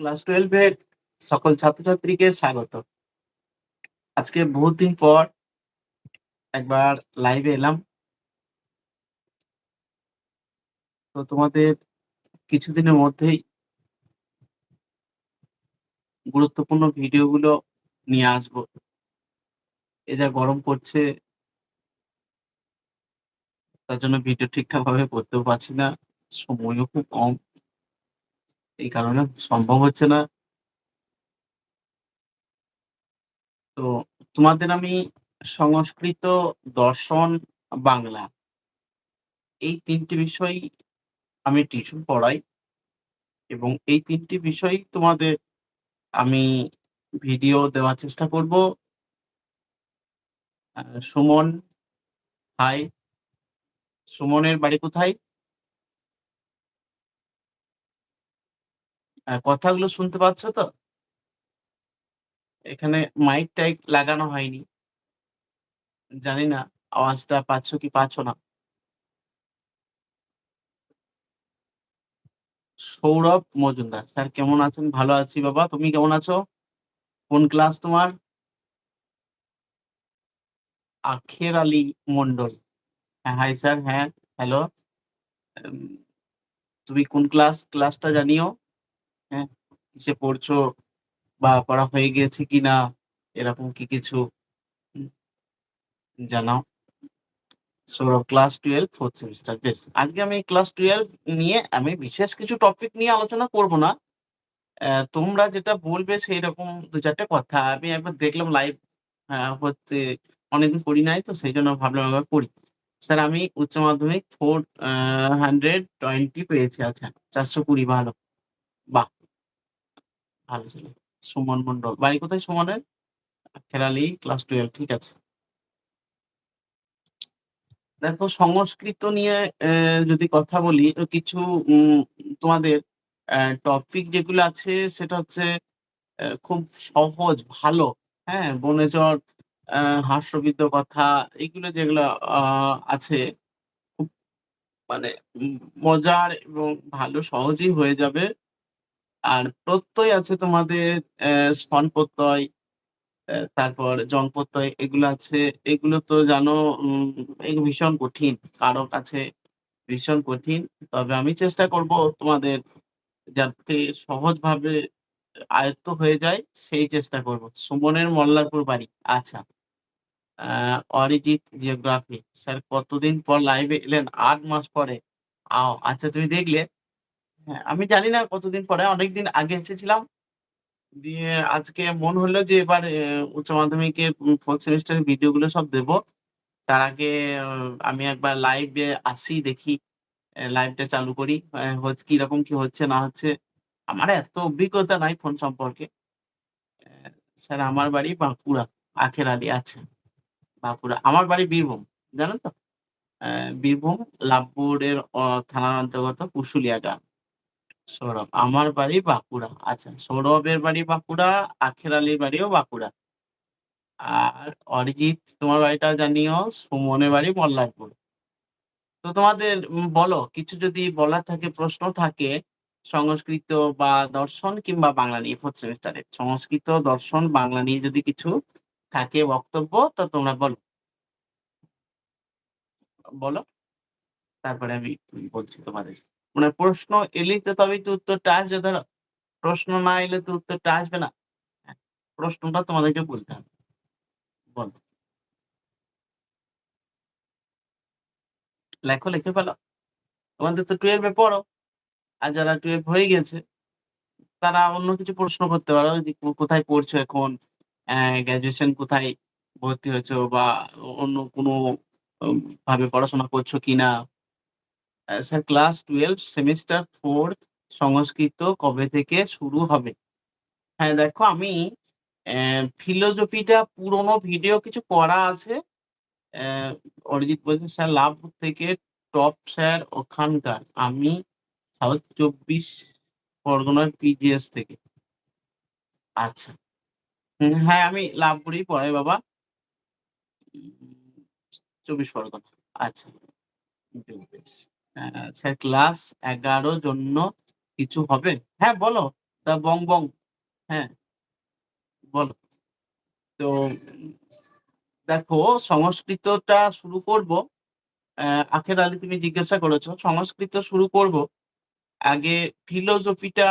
Class 12 এর সকল ছাত্রছাত্রীকে স্বাগত। আজকে বহুত দিন পর একবার লাইভে এলাম। তো তোমাদের কিছুদিনের মধ্যেই গুরুত্বপূর্ণ ভিডিওগুলো নিয়ে আসব। এ যা গরম পড়ছে, তার জন্য ভিডিও ঠিকঠাকভাবে করতেও পারছি না। সময়ও খুব কম। এই কারণে সম্ভব হচ্ছে না। তো তোমাদের আমি সংস্কৃত, দর্শন, বাংলা এই তিনটি বিষয় আমি টিউশন পড়াই। এবং এই ৩ টি বিষয়ই তোমাদের আমি ভিডিও দেওয়ার চেষ্টা করব। সুমন, হাই। সুমনের বাড়ি কোথায়? কথাগুলো শুনতে পাচ্ছ তো? এখানে মাইক-টাইক লাগানো হয়নি। জানি না আওয়াজটা পাচ্ছ কি পাচ্ছ না? সৌরভ মজুমদার। স্যার কেমন আছেন? ভালো আছি বাবা। তুমি কেমন আছো? কোন ক্লাস তোমার? আখের আলী মন্ডল। হ্যাঁ, হাই স্যার। হ্যাঁ, হ্যালো। তুমি কোন ক্লাস? ক্লাসটা জানিও। হ্যাঁ, কিসে পড়ছো বা পড়া হয়ে গিয়েছে কিনা এরকম কি কিছু। জানাও। সৌরভ ক্লাস 12 4th সেমিস্টার বেশ। আজকে আমি ক্লাস 12 নিয়ে আমি বিশেষ কিছু টপিক নিয়ে আলোচনা করব না। অ্যা তোমরা যেটা বলবে সেইরকম ২-৪ টা কথা। আমি একবার দেখলাম লাইভ আ হচ্ছে অনেকদিন করি নাই তো সেইজন্য ভাবলাম একবার করি। স্যার আমি উচ্চ মাধ্যমিক 4 আ 120 পেয়েছি। আচ্ছা ৪২০ ভালো। বাহ! সুমন মন্ডল। বাড়ি কোথায় সুমনের? আলী ক্লাস 12 ঠিক আছে। দেখো সংস্কৃত নিয়ে যদি কথা বলি কিছু তোমাদের টপিক যেগুলো আছে সেটা হচ্ছে খুব সহজ, ভালো, হ্যাঁ? বনেচর, হাস্যবিদ্য কথা এগুলো যেগুলো আছে খুব মানে মজার এবং ভালো সহজেই হয়ে যাবে। আর প্রত্যয় আছে তোমাদের স্থান প্রত্যয়, তারপর জন প্রত্যয় এগুলো আছে। এগুলো তো জানো এগুলো ভীষণ কঠিন। কারক আছে ভীষণ কঠিন। তবে আমি চেষ্টা করব তোমাদের যাতে সহজভাবে আয়ত্ত হয়ে যায় সেই চেষ্টা করব। সুমনের মল্লারপুর বাড়ি। আচ্ছা। অরিজিৎ জিওগ্রাফি। স্যার কতদিন পর লাইভে এলেন? আট মাস পরে। আও আচ্ছা তুমি দেখলে? হ্যাঁ, আমি জানি না কতদিন পরে অনেকদিন আগে এসেছিলাম। দিয়ে আজকে মন হলো যে এবার উচ্চ উম 4th সেমিস্টারের ভিডিওগুলো সব দেব। তার আগে আমি একবার লাইভে আসি দেখি। লাইভটা চালু করি। হচ্ছে কীরকম কি হচ্ছে না হচ্ছে। আমার এত অভিজ্ঞতা নাই ফোন সম্পর্কে। স্যার আমার বাড়ি বাঁকুড়া। আখের আলী আছে বাঁকুড়া। আমার বাড়ি বীরভূম। জানেন তো? বীরভূম লাভপুরের থানার অন্তর্গত কুশুলিয়া গ্রাম। সৌরভ। আমার বাড়ি বাঁকুড়া। আচ্ছা সৌরভের বাড়ি বাঁকুড়া, আখের আলীর বাড়িও বাঁকুড়া। আর অরিজিৎ তোমার বাড়িটা জানিও। সুমনের বাড়ি মল্লারপুর। তো তোমাদের বলো কিছু যদি বলার থাকে, প্রশ্ন থাকে সংস্কৃত বা দর্শন কিংবা বাংলা নিয়ে ফোর্থ সেমিস্টারে। সংস্কৃত, দর্শন, বাংলা নিয়ে যদি কিছু থাকে বক্তব্য তো তোমরা বলো। বলো। তারপরে আমি বলছি তোমাদের। মানে প্রশ্ন এলেই তো তবেই তো উত্তরটা আসবে ধরো। প্রশ্ন না এলে তো উত্তরটা আসবে না। হ্যাঁ, প্রশ্নটা তোমাদেরকে বলতে হবে। বলো। লেখো, লিখে ফেলো। তোমাদের তো টুয়েলভে পড়ো। আর যারা 12 হয়ে গেছে তারা অন্য কিছু প্রশ্ন করতে পারো যে কোথায় পড়ছো এখন? অ্যা গ্র্যাজুয়েশন কোথায় ভর্তি হয়েছো বা অন্য কোনো ভাবে পড়াশোনা করছ কিনা? Sir class 12 semester four Sanskrit কবে থেকে শুরু হবে? হ্যাঁ, দেখো আমি ফিলোজফিটা পুরোনো ভিডিও কিছু করা আছে। অরিজিৎ বলছে, "স্যার লাভপুর থেকে টপ স্যার ওখানকার। আমি সাউথ ২৪ পরগনার পিজিএস থেকে।" আচ্ছা। হ্যাঁ, আমি লাভ লাভপুরেই পড়াই বাবা। চব্বিশ পরগনা। আচ্ছা। স্যার ক্লাস 11 জন্য কিছু হবে? হ্যাঁ, বলো। তা বং, বং। হ্যাঁ। বলো। তো দেখো সংস্কৃতটা শুরু করব। আখের আলী তুমি জিজ্ঞাসা করেছ সংস্কৃত শুরু করব। আগে ফিলোজফিটা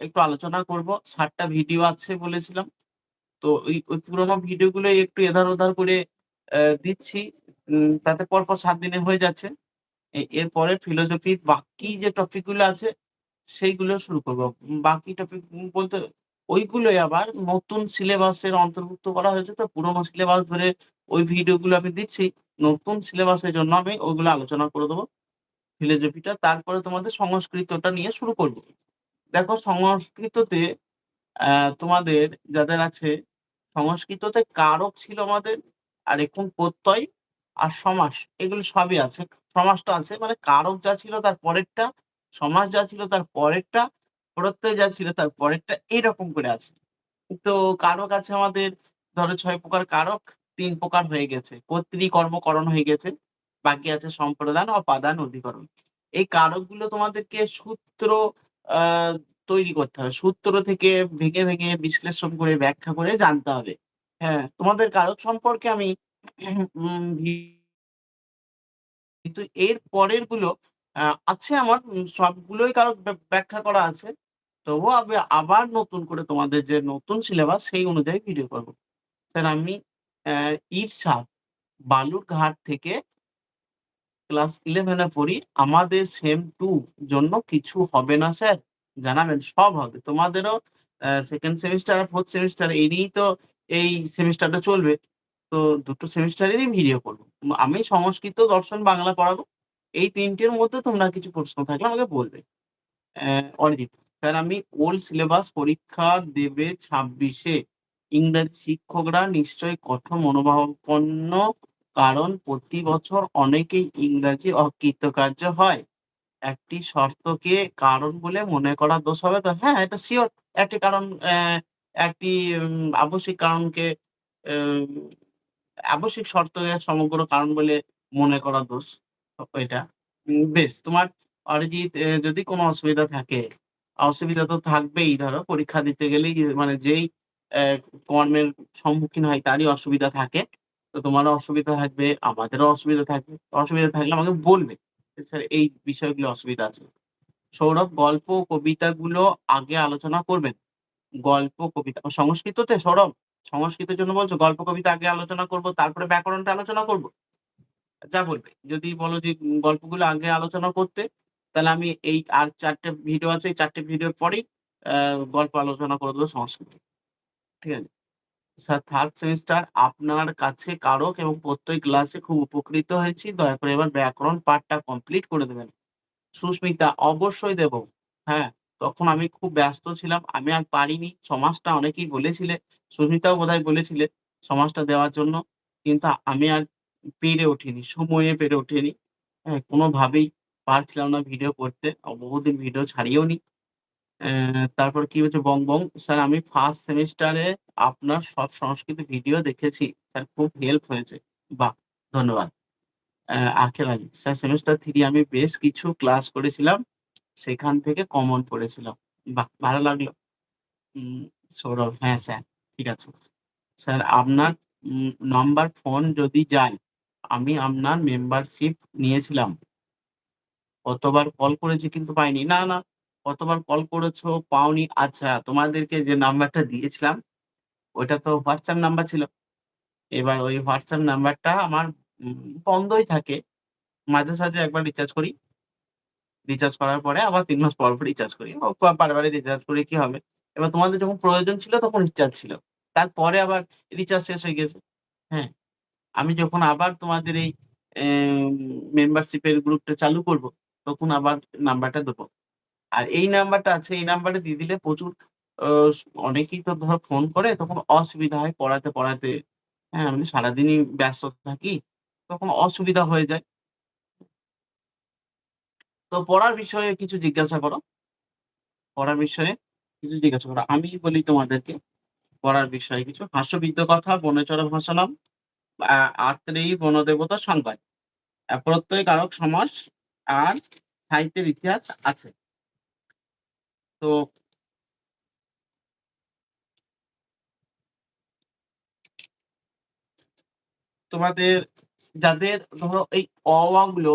একটু আলোচনা করব। সাতটা ভিডিও আছে বলেছিলাম। তো ওই, ওই পুরোনো ভিডিওগুলোই একটু এধার-ওধার করে অ্যা দিচ্ছি। তাতে পরপর সাত দিনে হয়ে যাচ্ছে। এরপরে ফিলোজফির বাকি যে টপিকগুলো আছে, সেইগুলো শুরু করব। বাকি টপিক বলতে ওইগুলোই আবার নতুন সিলেবাসের অন্তর্ভুক্ত করা হয়েছে তো, পুরোনো সিলেবাস ধরে ওই ভিডিওগুলো আমি দিচ্ছি। নতুন সিলেবাসের জন্য আমি ওইগুলো আলোচনা করে দেবো ফিলোজফিটা তারপরে তোমাদের সংস্কৃতটা নিয়ে শুরু করব। দেখো, সংস্কৃততে তোমাদের যাদের আছে, সংস্কৃততে কারক ছিল আমাদের, আর এখন প্রত্যয় আর সমাস, এগুলো সবই আছে। সমাসটা আছে মানে কারক যা ছিল তার পরেরটা, সমাজ যা ছিল তার পরেরটা, প্রত্যয় যা ছিল তার পরেরটা এরকম করে আছে। তো কারক আছে আমাদের ধরো ছয় প্রকার কারক তিন প্রকার হয়ে গেছে। কর্তৃ, কর্ম, করণ হয়ে গেছে। বাকি আছে সম্প্রদান, অপাদান, অধিকরণ। এই কারকগুলো তোমাদেরকে সূত্র তৈরি করতে হবে। সূত্র থেকে ভেঙে, ভেঙে বিশ্লেষণ করে ব্যাখ্যা করে জানতে হবে। হ্যাঁ, তোমাদের কারক সম্পর্কে আমি কিন্তু এর পরেরগুলো আছে আমার সবগুলোই কারও ব্যা, ব্যাখ্যা করা আছে। তবুও আমি আবার নতুন করে তোমাদের যে নতুন সিলেবাস সেই অনুযায়ী ভিডিও করব। স্যার, আমি ইরশাদ বালুরঘাট থেকে ক্লাস ইলেভেনে পড়ি। আমাদের সেম টু জন্য কিছু হবে না, স্যার? জানাবেন। সব হবে। তোমাদেরও 2nd সেমিস্টার আর 4th সেমিস্টার এই তো এই সেমিস্টারটা চলবে। তো দুটো সেমিস্টারেরই ভিডিও করব। আমি সংস্কৃত, দর্শন, বাংলা পড়াবো। এই ৩ টের মধ্যে তোমরা কিছু প্রশ্ন থাকলে আমাকে বলবে। অরিজিৎ, স্যার আমি ওল্ড সিলেবাস পরীক্ষা দেবে ২৬ এ। ইংরেজি শিক্ষকরা নিশ্চয়ই কঠোর মনোভাবাপন্ন কারণ প্রতি বছর অনেকেই ইংরাজি অকৃতকার্য হয়। একটি শর্তকে কারণ বলে মনে করা দোষ হবে তো? হ্যাঁ, এটা শিওর একটি কারণ একটি আবশ্যিক কারণকে আবশ্যিক শর্ত সমগ্র কারণ বলে মনে করা দোষ। এটা। বেশ তোমার অরিজিৎ যদি কোনো অসুবিধা থাকে, অসুবিধা তো থাকবেই ধরো পরীক্ষা দিতে গেলেই মানে যেই কর্মের সম্মুখীন হয় তারই অসুবিধা থাকে। তো তোমারও অসুবিধা থাকবে, আমাদেরও অসুবিধা থাকবে। অসুবিধা থাকলে আমাকে বলবে। স্যার এই বিষয়গুলো অসুবিধা আছে। সৌরভ গল্প, কবিতাগুলো আগে আলোচনা করবেন। গল্প, কবিতা সংস্কৃততে সৌরভ? সংস্কৃতের জন্য বলছো? গল্প, কবিতা আগে আলোচনা করব তারপরে ব্যাকরণটা আলোচনা করব? যা বলবে। যদি বলো যে গল্পগুলো আগে আলোচনা করতে, তাহলে আমি এই আর চারটে ভিডিও আছে। এই ৪ টে ভিডিওর পরেই গল্প আলোচনা করে দেবো সংস্কৃত। ঠিক আছে? স্যার 3rd সেমিস্টার আপনার কাছে কারক এবং প্রত্যেক ক্লাসে খুব উপকৃত হয়েছি। দয়া করে এবার ব্যাকরণ পার্টটা কমপ্লিট করে দেবেন। সুস্মিতা অবশ্যই দেব। হ্যাঁ, তখন আমি খুব ব্যস্ত ছিলাম। আমি আর পারিনি। সমাজটা অনেকেই বলেছিলে। সুস্মিতাও বোধহয় বলেছিলে সমাজটা দেওয়ার জন্য। কিন্তু আমি আর পেরে উঠিনি। সময়ে পেরে উঠিনি। হ্যাঁ, কোনোভাবেই পারছিলাম না ভিডিও করতে। বহুদিন ভিডিও ছাড়িওনি। অ্যা তারপর কি হচ্ছে বং, বং। স্যার আমি ফার্স্ট সেমিস্টারে আপনার সব সংস্কৃত ভিডিও দেখেছি। স্যার খুব হেল্প হয়েছে। বাহ! ধন্যবাদ। আখের আলী। স্যার সেমিস্টার থ্রি আমি বেশ কিছু ক্লাস করেছিলাম। সেখান থেকে কমন পড়েছিলাম। বাহ! ভালো লাগল। সৌরভ হ্যাঁ, স্যার। ঠিক আছে। স্যার আপনার নাম্বার ফোন যদি যায়, আমি আপনার মেম্বারশিপ নিয়েছিলাম। কতবার কল করেছি কিন্তু পাইনি। না, না। কতবার কল করেছ, পাওনি। আচ্ছা, তোমাদেরকে যে নাম্বারটা দিয়েছিলাম, ওইটা তো হোয়াটসঅ্যাপ নাম্বার ছিল। এবার ওই হোয়াটসঅ্যাপ নাম্বারটা আমার বন্ধই থাকে। মাঝে সাঝে একবার রিচার্জ করি। রিচার্জ করার পরে আবার তিন মাস পর, পর রিচার্জ করি। ও পা বারে, বারে রিচার্জ করে কি হবে? এবার তোমাদের যখন প্রয়োজন ছিল তখন রিচার্জ ছিল। তারপরে আবার রিচার্জ শেষ হয়ে গেছে। হ্যাঁ? আমি যখন আবার তোমাদের এই মেম্বারশিপের গ্রুপটা চালু করব, তখন আবার নাম্বারটা দেবো আর এই নাম্বারটা আছে, এই নাম্বারে দিয়ে দিলে প্রচুর অনেকেই তো ধরো ফোন করে তখন অসুবিধা হয় পড়াতে, পড়াতে। হ্যাঁ, আমি সারাদিনই ব্যস্ত থাকি। তখন অসুবিধা হয়ে যায়। তো পড়ার বিষয়ে কিছু জিজ্ঞাসা করো। পড়ার বিষয়ে কিছু জিজ্ঞাসা করো। আমি বলি তোমাদেরকে, পড়ার বিষয়ে কিছু হাস্যবিদ্য কথা, বনেচর ভাসালাম আত্রেয়ী বনদেবতা সংবাদ। প্রত্যয় কারক সমাস আর সাহিত্যের ইতিহাস আছে। তো তোমাদের, যাদের ধরো এই অ গুলো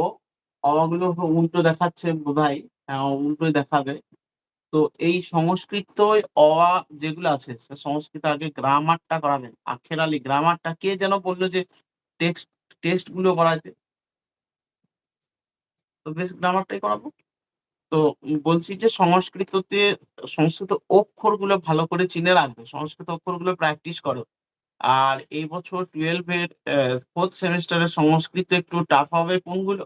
অ, গুলো উল্টো দেখাচ্ছে বোধহয়। হ্যাঁ, উল্টোই দেখাবে। তো এই সংস্কৃতয় অ, যেগুলো আছে সংস্কৃত আগে গ্রামারটা করাবেন। আখের আলী গ্রামারটা কে যেন বলল যে টেক্সট টেস্টগুলো করাইতে? তো বেশ গ্রামারটাই করাবো। তো বলছি যে সংস্কৃততে সংস্কৃত অক্ষরগুলো ভালো করে চিনে রাখবে। সংস্কৃত অক্ষরগুলো প্র্যাকটিস করো। আর এই বছর 12 এর অ্যা 4th সেমেস্টারের সংস্কৃত একটু টাফ হবে কোনগুলো?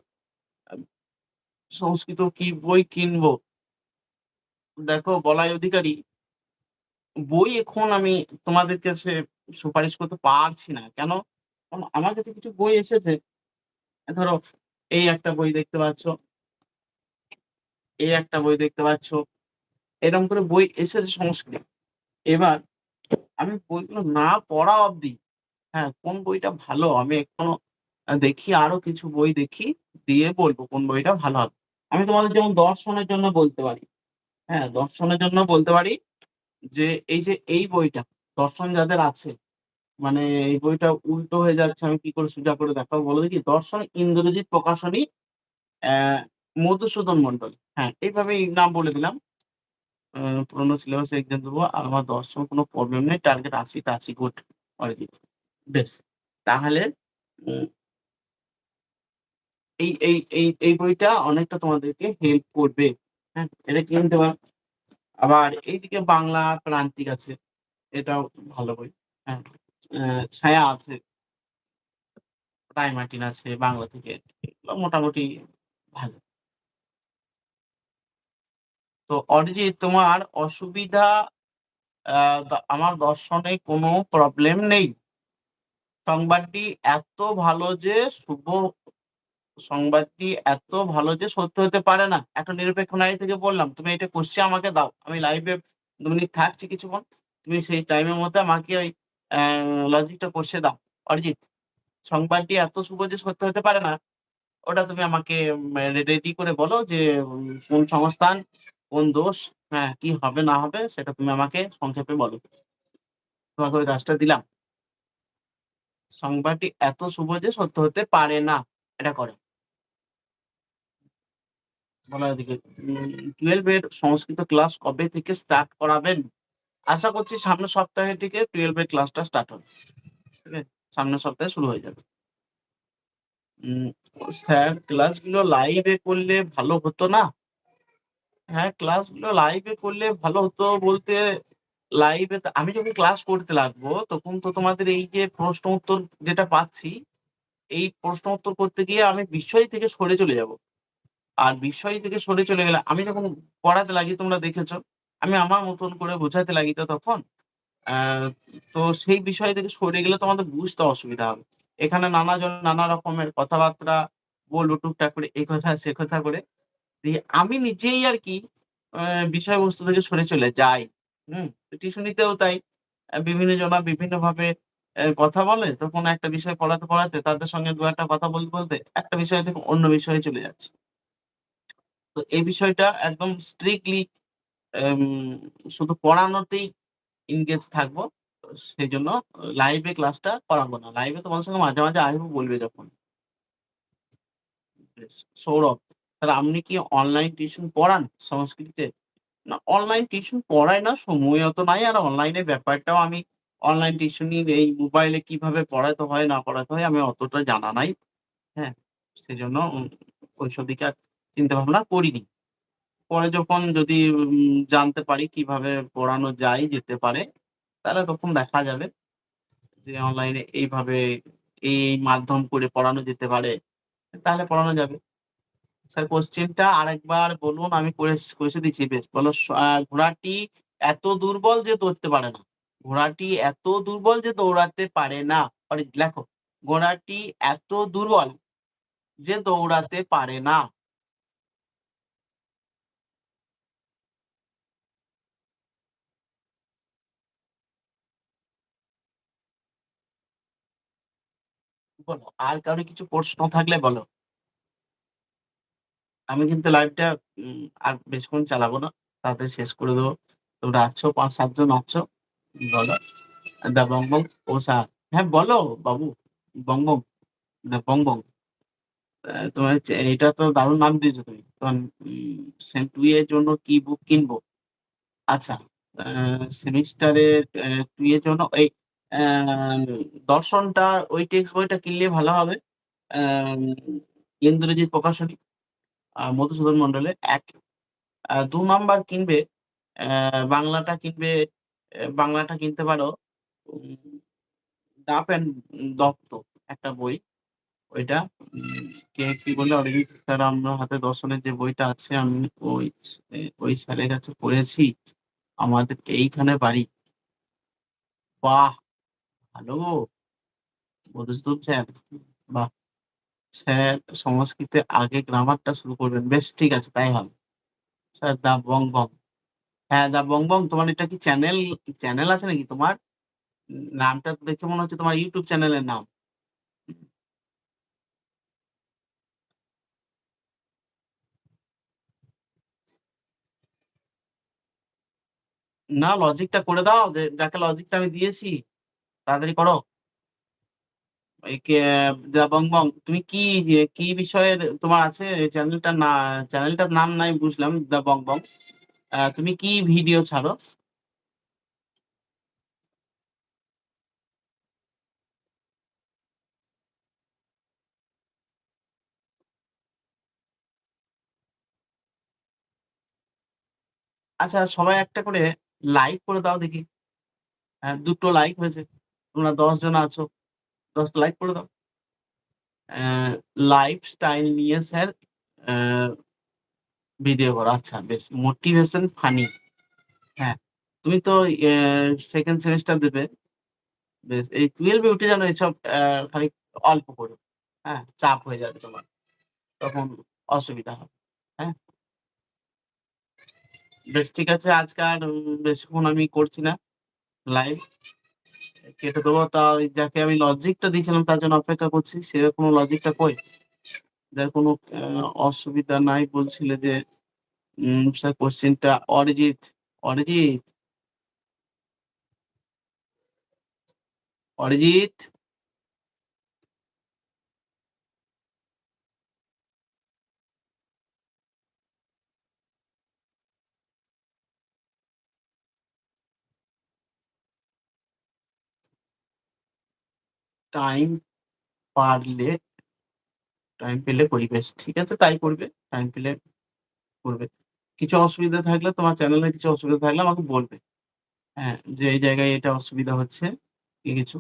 সংস্কৃত কি বই কিনবো? দেখো বলাই অধিকারী বই এখন আমি তোমাদের কাছে সুপারিশ করতে পারছি না। কেন? আমার কাছে কিছু বই এসেছে। ধরো এই একটা বই দেখতে পাচ্ছ। এই একটা বই দেখতে পাচ্ছ। এরকম করে বই এসেছে সংস্কৃত। এবার আমি বইগুলো না পড়া অবধি হ্যাঁ, কোন বইটা ভালো আমি এখনও দেখি আরও কিছু বই দেখি, দিয়ে বলব কোন বইটা ভালো হবে। আমি তোমাদের যেমন দর্শনের জন্য বলতে পারি। হ্যাঁ, দর্শনের জন্য বলতে পারি যে এই যে এই বইটা দর্শন যাদের আছে, মানে এই বইটা উল্টো হয়ে যাচ্ছে আমি কি করে সোজা করে দেখাবো বলো দেখি? দর্শন ইন্দ্রজিৎ প্রকাশনী মধুসূদন মন্ডল। হ্যাঁ, এইভাবেই নাম বলে দিলাম। পুরোনো সিলেবাসে এক্সাম দেবো। আর আমার দর্শন কোনো প্রবলেম নেই। টার্গেট ৮০ তে ৮০ গুড অলরেডি। বেশ। তাহলে এই এই এই এই বইটা অনেকটা তোমাদেরকে হেল্প করবে। হ্যাঁ? এটা কিনতে পারো। আবার এইদিকে বাংলা প্রান্তিক আছে। এটাও ভালো বই। হ্যাঁ? ছায়া আছে। রায় মার্টিন আছে, বাংলা থেকে। এগুলো মোটামুটি ভালো। তো অরিজিৎ তোমার অসুবিধা আমার দর্শনে কোনো প্রবলেম নেই। সংবাদটি এত ভালো যে শুভ সংবাদটি এত ভালো যে সত্য হতে পারে না। একটা নিরপেক্ষ নারী থেকে বললাম, "তুমি এটা কষে আমাকে দাও। আমি লাইভে ২ মিনিট থাকছি কিছুক্ষণ। তুমি সেই টাইমের মধ্যে আমাকে ওই লজিকটা কষে দাও।" অরিজিৎ, সংবাদটি এত শুভ যে সত্য হতে পারে না, ওটা তুমি আমাকে রেডি করে বলো যে কোন সংস্থান, কোন দোষ, হ্যাঁ, কি হবে না হবে সেটা তুমি আমাকে সংক্ষেপে বলো। তোমাকে ওই কাজটা দিলাম। সংবাদটি এত শুভ যে সত্য হতে পারে না। এটা করো। বলা ওদিকে উম 12 এর সংস্কৃত ক্লাস কবে থেকে স্টার্ট করাবেন? আশা করছি সামনের সপ্তাহে থেকে 12 এর ক্লাসটা স্টার্ট হবে। ঠিক আছে? সামনের সপ্তাহে শুরু হয়ে যাবে। স্যার ক্লাসগুলো লাইভে করলে ভালো হতো না? হ্যাঁ, ক্লাসগুলো লাইভে করলে ভালো হতো বলতে লাইভে আমি যখন ক্লাস করতে লাগবো তখন তো তোমাদের এই যে প্রশ্ন উত্তর যেটা পাচ্ছি, এই প্রশ্ন উত্তর করতে গিয়ে আমি বিষয় থেকে সরে চলে যাব। আর বিষয় থেকে সরে চলে গেলে আমি যখন পড়াতে লাগি তোমরা দেখেছ, আমি আমার মতন করে বোঝাতে লাগি তো তখন। তো সেই বিষয় থেকে সরে গেলে তোমাদের বুঝতে অসুবিধা হবে। এখানে নানাজন নানা রকমের কথাবার্তা বলব টুকটাক করে এ কথা সে কথা করে। দিয়ে আমি নিজেই আরকি আ বিষয়বস্তু থেকে সরে চলে যাই। হম টিউশনিতেও তাই। বিভিন্ন জনা বিভিন্নভাবে এ কথা বলে, তখন একটা বিষয় পড়াতে, পড়াতে তাদের সঙ্গে দু একটা কথা বলতে, বলতে একটা বিষয় থেকে অন্য বিষয়ে চলে যাচ্ছি। তো এই বিষয়টা একদম স্ট্রিক্টলি শুধু পড়ানোতেই ইনগেজ থাকব। সেই জন্য লাইভে ক্লাসটা করাবো না। লাইভে তোমাদের সঙ্গে মাঝে, মাঝে আসব বলবে যখন। সৌরভ, স্যার আপনি কি অনলাইন টিউশন পড়ান সংস্কৃতিতে না অনলাইন টিউশন পড়াই না, সময় অত নাই। আর অনলাইনের ব্যাপারটাও আমি অনলাইন টিউশনই এই মোবাইলে কীভাবে পড়াতে হয় না পড়াতে হয় আমি অতটা জানা নাই। হ্যাঁ? সেজন্য ওইসব দিকে আর চিন্তা ভাবনা করিনি। পরে যখন যদি জানতে পারি কীভাবে পড়ানো যায় যেতে পারে, তাহলে তখন দেখা যাবে যে অনলাইনে এইভাবে এই, মাধ্যম করে পড়ানো যেতে পারে। তাহলে পড়ানো যাবে। স্যার কোয়েশ্চেনটা আরেকবার বলুন আমি করে কষে দিচ্ছি বেশ। বলো ঘোড়াটি এত দুর্বল যে দৌড়তে পারে না। ঘোড়াটি এত দুর্বল যে দৌড়াতে পারে না। লেখো। ঘোড়াটি এত দুর্বল যে দৌড়াতে পারে না। বলো। আর কারও কিছু প্রশ্ন থাকলে বলো। আমি কিন্তু লাইভটা আর বেশিক্ষণ চালাবো না। তাতে শেষ করে দেবো তোমরা আছো ৫-৭ জন আছো। বলো। দা বং বং ও স্যার হ্যাঁ, বলো বাবু। বং-বং না বং-বং। তোমার এটা তো দারুণ নাম দিয়েছ তুমি। উম সেম 2 এর জন্য কি বুক কিনবো? আচ্ছা, সেমিস্টারের 2 এর জন্য এই দর্শনটা ওই টেক্সট বইটা কিনলে ভালো হবে। ইন্দ্রজিৎ প্রকাশনী, মধুসূদন মন্ডলের ১ আ ২ নাম্বার কিনবে বাংলাটা কিনবে বাংলাটা কিনতে পারো ডাপ অ্যান্ড দত্ত একটা বই। ওইটা কে কি বললে অরিজিৎ স্যার আমার হাতে দর্শনের যে বইটা আছে আমি ওই ওই স্যারের কাছে পড়েছি। আমাদের এইখানে বাড়ি। বাহ! গো। মধুসূদন স্যার! স্যার সংস্কৃতে আগে গ্রামারটা শুরু করবেন। বেশ ঠিক আছে তাই হবে। স্যার দা বং-বং। হ্যাঁ, দা বং-বং তোমার এটা কি চ্যানেল চ্যানেল আছে নাকি তোমার? নামটা দেখে মনে হচ্ছে তোমার ইউটিউব চ্যানেলের নাম। না লজিকটা করে দাও যাকে লজিকটা আমি দিয়েছি। তাড়াতাড়ি করো। তুমি কি কি বিষয়ে তোমার আছে চ্যানেলটার না চ্যানেলটার নাম নাই বুঝলাম দা বং-বং। তুমি কি ভিডিও ছাড়ো? আচ্ছা সবাই একটা করে লাইক করে দাও দেখি। হ্যাঁ, ২ টো লাইক হয়েছে। তোমরা ১০ জন আছো। ১০ টা লাইক করে দাও। অ্যা লাইফস্টাইল নিয়ে স্যার ভিডিও করো। আচ্ছা বেশ মোটিভেশন ফানি। হ্যাঁ, তুমি তো সেকেন্ড 2nd সেমেস্টার দেবে। বেশ এই 12 এ উঠে যেন এইসব খালি অল্প করে হ্যাঁ? চাপ হয়ে যাবে তোমার। তখন অসুবিধা হবে। হ্যাঁ? বেশ ঠিক আছে আজকে আর বেশিক্ষণ আমি করছি না লাইভ। কেটে দেবো তা যাকে আমি লজিকটা দিয়েছিলাম তার জন্য অপেক্ষা করছি। সেরকম কোনো লজিকটা কই? যার কোনো অসুবিধা নাই বলছিলে যে স্যার কোশ্চেনটা অরিজিৎ, অরিজিৎ অরিজিৎ? টাইম পারলে টাইম পেলে করি। বেশ ঠিক আছে তাই করবে। টাইম পেলে করবে। কিছু অসুবিধা থাকলে তোমার চ্যানেলে কিছু অসুবিধা থাকলে আমাকে বলবে। হ্যাঁ, যে এই জায়গায় এটা অসুবিধা হচ্ছে কি কিছু।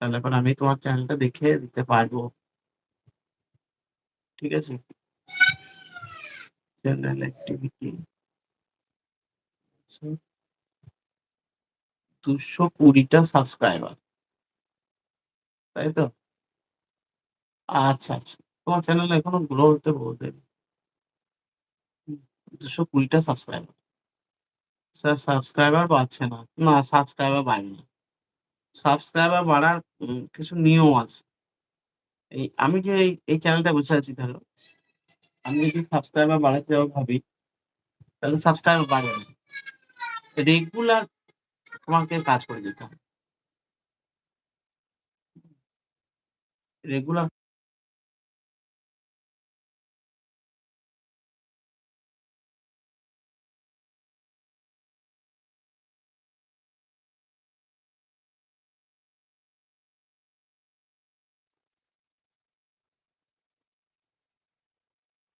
তাহলে পরে আমি তোমার চ্যানেলটা দেখে দিতে পারব। ঠিক আছে? Channel activity. আচ্ছা। ২২০ টা সাবস্ক্রাইবার। তাই তো? আচ্ছা, আচ্ছা। তোমার চ্যানেল এখনও গ্রো হতে বহুত দেরি। হুম, ২২০ টা সাবস্ক্রাইবার। স্যার সাবস্ক্রাইবার বাড়ছে না। না সাবস্ক্রাইবার বাড়েনি। সাবস্ক্রাইবার বাড়ার কিছু নিয়ম আছে। এই আমি যে এই, চ্যানেলটা বসে আছি ধরো। আমি যদি সাবস্ক্রাইবার বাড়াতে যাব ভাবি, তাহলে সাবস্ক্রাইবার বাড়বে না। রেগুলার তোমাকে কাজ করে দিতে হবে। রেগুলার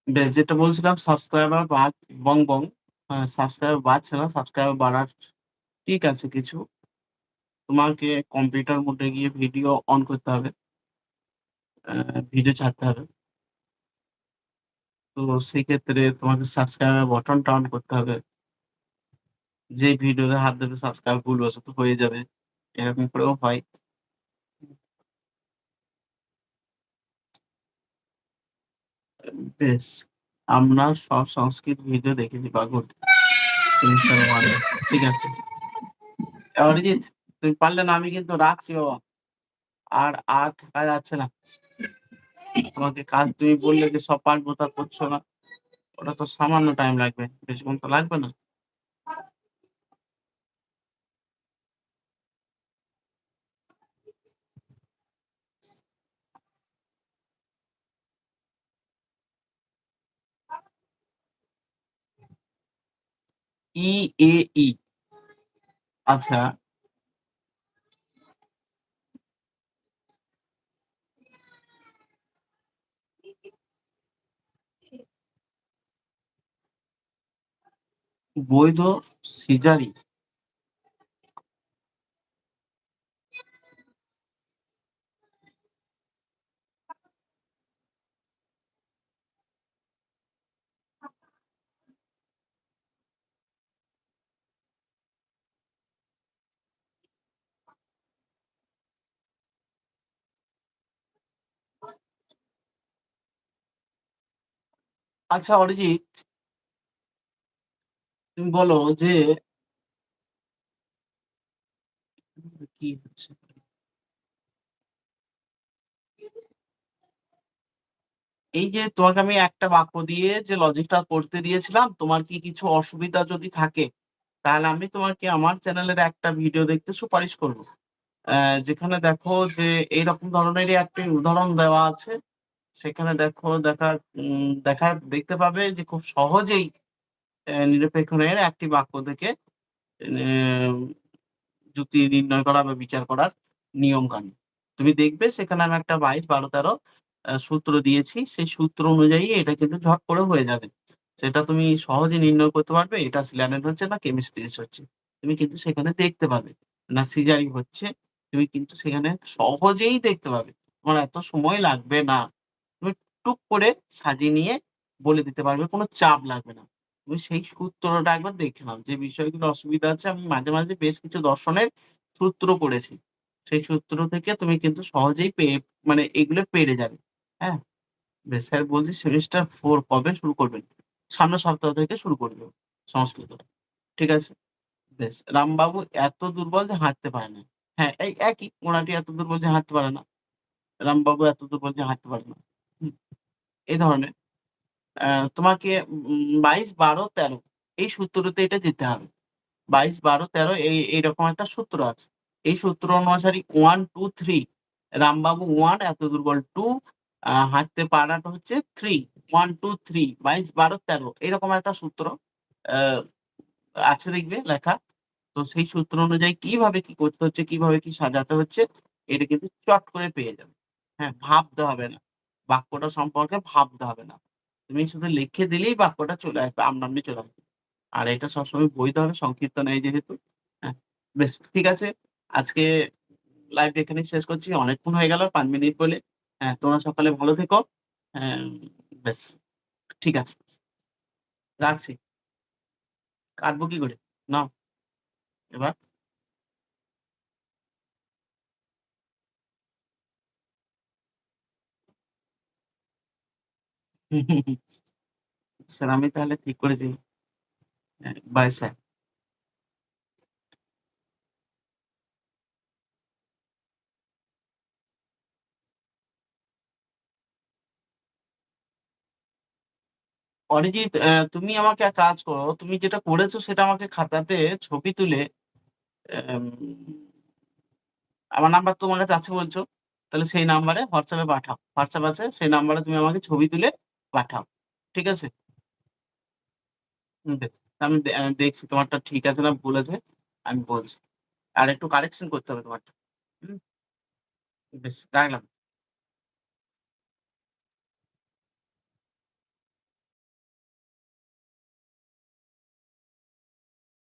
বেশ যেটা বলছিলাম সাবস্ক্রাইবার বাড় বং-বং। আ সাবস্ক্রাইবার বাড়ছে না, সাবস্ক্রাইবার বাড়ার ঠিক আছে কিছু। তোমাকে কম্পিউটার মোডে গিয়ে ভিডিও অন করতে হবে। ভিডিও ছাড়তে হবে। তো সেক্ষেত্রে তোমাকে সাবস্ক্রাইবার বটনটা অন করতে হবে। যে ভিডিওতে হাত দেবে সাবস্ক্রাইব ভুলবশত হয়ে যাবে। এরকম করেও হয়। বেশ। আমরা সব সংস্কৃত ভিডিও দেখেছি পাগল। সেমিস্টার 1 এ। ঠিক আছে। অরিজিৎ, তুমি পারলে না, আমি কিন্তু রাখছি বাবা। আর আর থাকা যাচ্ছে না। তোমাকে কাজ তুমি বললে যে সব পারব তা করছ না, ওটা তো সামান্য টাইম লাগবে, বেশিক্ষণ তো লাগবে না। ই এ ই আচ্ছা। বৈধ সিজারি? আচ্ছা অরিজিৎ তুমি বলো যে কি হচ্ছে? এই যে তোমাকে আমি একটা বাক্য দিয়ে যে লজিকটা করতে দিয়েছিলাম, তোমার কি কিছু অসুবিধা যদি থাকে, তাহলে আমি তোমাকে আমার চ্যানেলের একটা ভিডিও দেখতে সুপারিশ করব। যেখানে দেখো যে এইরকম ধরনেরই একটি উদাহরণ দেওয়া আছে। সেখানে দেখো দেখা দেখা দেখতে পাবে যে খুব সহজেই নিরপেক্ষ ন্যায়ের একটি বাক্য থেকে যুক্তি নির্ণয় করা বা বিচার করার নিয়ম-কানুন। তুমি দেখবে সেখানে আমি একটা ২২, ১২, ১৩ অ্যা সূত্র দিয়েছি। সেই সূত্র অনুযায়ী এটা কিন্তু ঝট করে হয়ে যাবে। সেটা তুমি সহজে নির্ণয় করতে পারবে এটা সিলানেট হচ্ছে না কেমিস্ট্রিস হচ্ছে। তুমি কিন্তু সেখানে দেখতে পাবে। না সিজারি হচ্ছে, তুমি কিন্তু সেখানে সহজেই দেখতে পাবে। তোমার এত সময় লাগবে না। তুমি টুক করে সাজিয়ে নিয়ে বলে দিতে পারবে, কোনো চাপ লাগবে না। তুমি সেই সূত্রটা একবার দেখে নাও। যে বিষয়গুলো অসুবিধা আছে আমি মাঝে, মাঝে বেশ কিছু দর্শনের সূত্র পড়েছি। সেই সূত্র থেকে তুমি কিন্তু সহজেই পেয়ে মানে এগুলো পেরে যাবে। হ্যাঁ? বেশ স্যার বলছি সেমিস্টার ফোর কবে শুরু করবেন? সামনের সপ্তাহ থেকে শুরু করবে সংস্কৃত ঠিক আছে? বেশ। রামবাবু এত দুর্বল যে হাঁটতে পারে না। হ্যাঁ, এই একই উনাটি এত দুর্বল যে হাঁটতে পারে না। রামবাবু এত দুর্বল যে হাঁটতে পারে না। এই ধরনের। তোমাকে বাইশ বারো তেরো এই সূত্রতে এটা যেতে হবে। ২২, ১২, ১৩ এই এইরকম একটা সূত্র আছে। এই সূত্র অনুসারী 1, 2, 3 রামবাবু ওয়ান এত দুর্বল 2 আ হাঁটতে পারাটা হচ্ছে 3 1, 2, 3 ২২, ১২, ১৩ এরকম একটা সূত্র আছে দেখবে লেখা। তো সেই সূত্র অনুযায়ী কীভাবে কি করতে হচ্ছে, কীভাবে কি সাজাতে হচ্ছে এটা কিন্তু চট করে পেয়ে যাবে। হ্যাঁ, ভাবতে হবে না। বাক্যটা সম্পর্কে ভাবতে হবে না। তুমি শুধু লিখে দিলেই বাক্যটা চলে আসবে, আমনা-আমনি চলে আসবে। আর এটা সবসময় বৈধ হবে সংক্ষিপ্ত নেই যেহেতু। হ্যাঁ, বেশ ঠিক আছে। আজকে লাইভটা এখানে শেষ করছি। অনেকক্ষণ হয়ে গেল পাঁচ মিনিট বলে। হ্যাঁ, তোমরা সকালে ভালো থেকো। হ্যাঁ, বেশ ঠিক আছে। রাখছি। কাটবো কি করে? নাও। এবার? স্যার, আমি তাহলে ঠিক করে দিই। By sir. অরিজিৎ তুমি আমাকে এক কাজ করো। তুমি যেটা করেছ সেটা আমাকে খাতাতে ছবি তুলে আমার নাম্বার তোমার কাছে আছে বলছো। তাহলে সেই নাম্বারে হোয়াটসঅ্যাপে পাঠাও। হোয়াটসঅ্যাপ আছে, সেই নাম্বারে তুমি আমাকে ছবি তুলে পাঠাও। ঠিক আছে? আমি দেখছি তোমারটা ঠিক আছে না, ভুল আছে, আমি বলছি। আর একটু কারেকশন করতে হবে তোমারটা। বেশ, রাখলাম।